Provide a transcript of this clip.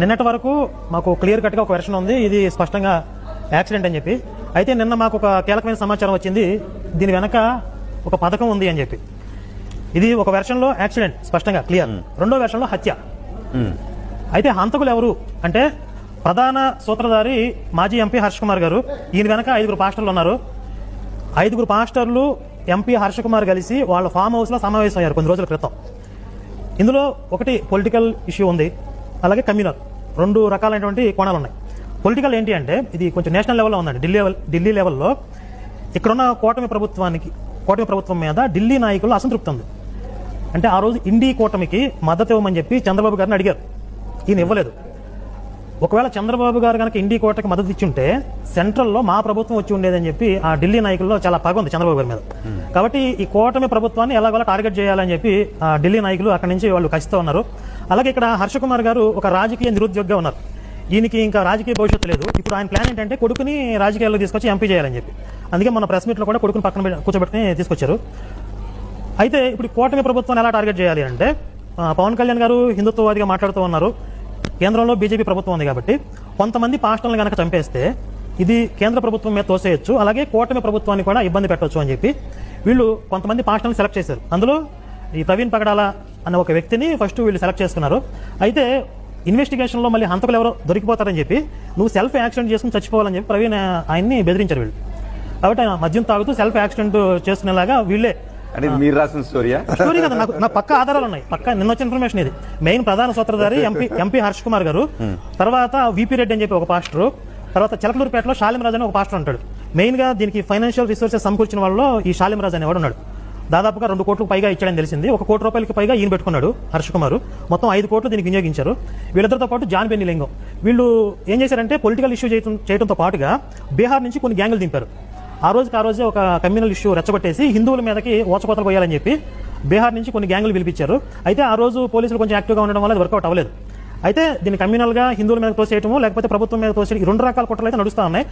నిన్నటి వరకు మాకు క్లియర్ కట్గా ఒక వెర్షన్ ఉంది. ఇది స్పష్టంగా యాక్సిడెంట్ అని చెప్పి. అయితే నిన్న మాకు ఒక కీలకమైన సమాచారం వచ్చింది. దీని వెనక ఒక పథకం ఉంది అని చెప్పి. ఇది ఒక వెర్షన్లో యాక్సిడెంట్ స్పష్టంగా క్లియర్. రెండో వెర్షన్లో హత్య. అయితే హంతకులు ఎవరు? అంటే ప్రధాన సూత్రధారి మాజీ ఎంపీ హర్ష్ కుమార్ గారు. ఈయన వెనక ఐదుగురు పాస్టర్లు ఉన్నారు. ఐదుగురు పాస్టర్లు ఎంపీ హర్ష కుమార్ కలిసి వాళ్ళ ఫామ్ హౌస్లో సమావేశం అయ్యారు కొన్ని రోజుల క్రితం. ఇందులో ఒకటి పొలిటికల్ ఇష్యూ ఉంది. అలాగే కమ్యూనల్. రెండు రకాలైనటువంటి కోణాలు ఉన్నాయి పొలిటికల్ ఏంటి అంటే ఇది కొంచెం నేషనల్ లెవెల్లో ఉందండి. ఢిల్లీ లెవెల్ ఢిల్లీ లెవెల్లో ఇక్కడున్న కూటమి ప్రభుత్వానికి కూటమి ప్రభుత్వం మీద ఢిల్లీ నాయకులు అసంతృప్తి ఉంది అంటే ఆ రోజు ఇండి కూటమికి మద్దతు ఇవ్వమని చెప్పి చంద్రబాబు గారిని అడిగారు. ఈయన ఇవ్వలేదు. ఒకవేళ చంద్రబాబు గారు కనుక ఇండి కోటకి మద్దతు ఇచ్చుంటే సెంట్రల్లో మా ప్రభుత్వం వచ్చి ఉండేదని చెప్పి ఆ ఢిల్లీ నాయకుల్లో చాలా పగ ఉంది చంద్రబాబు గారి మీద. కాబట్టి ఈ కూటమి ప్రభుత్వాన్ని ఎలాగోలా టార్గెట్ చేయాలని చెప్పి ఆ ఢిల్లీ నాయకులు అక్కడి నుంచి వాళ్ళు కసిస్తూ ఉన్నారు. అలాగే ఇక్కడ హర్ష కుమార్ గారు ఒక రాజకీయ నిరుద్యోగిగా ఉన్నారు. ఈయనకి ఇంకా రాజకీయ భవిష్యత్తు లేదు. ఇప్పుడు ఆయన ప్లాన్ ఏంటంటే కొడుకుని రాజకీయాల్లో తీసుకొచ్చి ఎంపీ చేయాలని చెప్పి. అందుకే మన ప్రెస్ మీట్లో కూడా కొడుకుని పక్కన కూర్చోబెట్టుకుని తీసుకొచ్చారు. అయితే ఇప్పుడు కూటమి ప్రభుత్వాన్ని ఎలా టార్గెట్ చేయాలి అంటే పవన్ కళ్యాణ్ గారు హిందుత్వవాదిగా మాట్లాడుతూ ఉన్నారు. కేంద్రంలో బీజేపీ ప్రభుత్వం ఉంది కాబట్టి కొంతమంది పాస్టర్లను కనుక చంపేస్తే ఇది కేంద్ర ప్రభుత్వం మీద తోసేయచ్చు అలాగే కూటమి ప్రభుత్వాన్ని కూడా ఇబ్బంది పెట్టవచ్చు అని చెప్పి వీళ్ళు కొంతమంది పాస్టర్లను సెలెక్ట్ చేశారు. అందులో ఈ ప్రవీణ్ పగడాల అనే ఒక వ్యక్తిని ఫస్ట్ వీళ్ళు సెలెక్ట్ చేసుకున్నారు. అయితే ఇన్వెస్టిగేషన్లో మళ్ళీ హంతకులు ఎవరో దొరికిపోతారని చెప్పి నువ్వు సెల్ఫ్ యాక్సిడెంట్ చేసుకుని చచ్చిపోవాలని చెప్పి ప్రవీణ్ ఆయన్ని బెదిరించారు వీళ్ళు. కాబట్టి ఆయన మద్యం తాగుతూ సెల్ఫ్ యాక్సిడెంట్ చేసుకునేలాగా వీళ్ళే అంటే ఇది మీరు రాసిన స్టోరీయా? స్టోరీ కదా నాకు నా పక్క ఆధారాలు ఉన్నాయి. పక్క నిన్న వచ్చిన ఇన్ఫర్మేషన్ ఇది. మెయిన్ ప్రధాన సూత్రధారి ఎంపీ ఎంపీ హర్ష్ కుమార్ గారు. తర్వాత విపి రెడ్డి అని చెప్పి ఒక పాస్టర్ తర్వాత చిలకలూరుపేటలో షాలిం రాజు అని ఒక పాస్టర్ ఉంటాడు. మెయిన్గా దీనికి ఫైనాన్షియల్ రిసోర్సెస్ సమకూర్చిన వాళ్ళలో ఈ షాలిం రాజు అనేవాడు ఉన్నాడు. దాదాపుగా రెండు కోట్లకు పైగా ఇచ్చాడని తెలిసింది. ఒక కోటి రూపాయలకి పైగా ఈయన పెట్టుకున్నాడు హర్ష కుమార్. మొత్తం ఐదు కోట్లు దీనికి వినియోగించారు. వీళ్ళిద్దరితో పాటు జాన్ బెన్ని లింగం వీళ్ళు ఏం చేశారంటే పొలిటికల్ ఇష్యూ చేయటం చేయడంతో పాటుగా బీహార్ నుంచి కొన్ని గ్యాంగులు దింపారు. ఆ రోజుకి ఆ రోజే ఒక కమ్యూనల్ ఇష్యూ రెచ్చగొట్టేసి హిందువుల మీదకి ఓచకోతలు పోయాలని చెప్పి బీహార్ నుంచి కొన్ని గ్యాంగులు పిలిపించారు. అయితే ఆ రోజు పోలీసులు కొంచెం యాక్టివ్గా ఉండడం వల్ల వర్కౌట్ అవ్వలేదు. అయితే దీన్ని కమ్యూనల్గా హిందువుల మీద తోసేయటము లేకపోతే ప్రభుత్వం మీద తోసేయడం రెండు రకాల కుట్రలు అయితే నడుస్తూ ఉన్నాయి.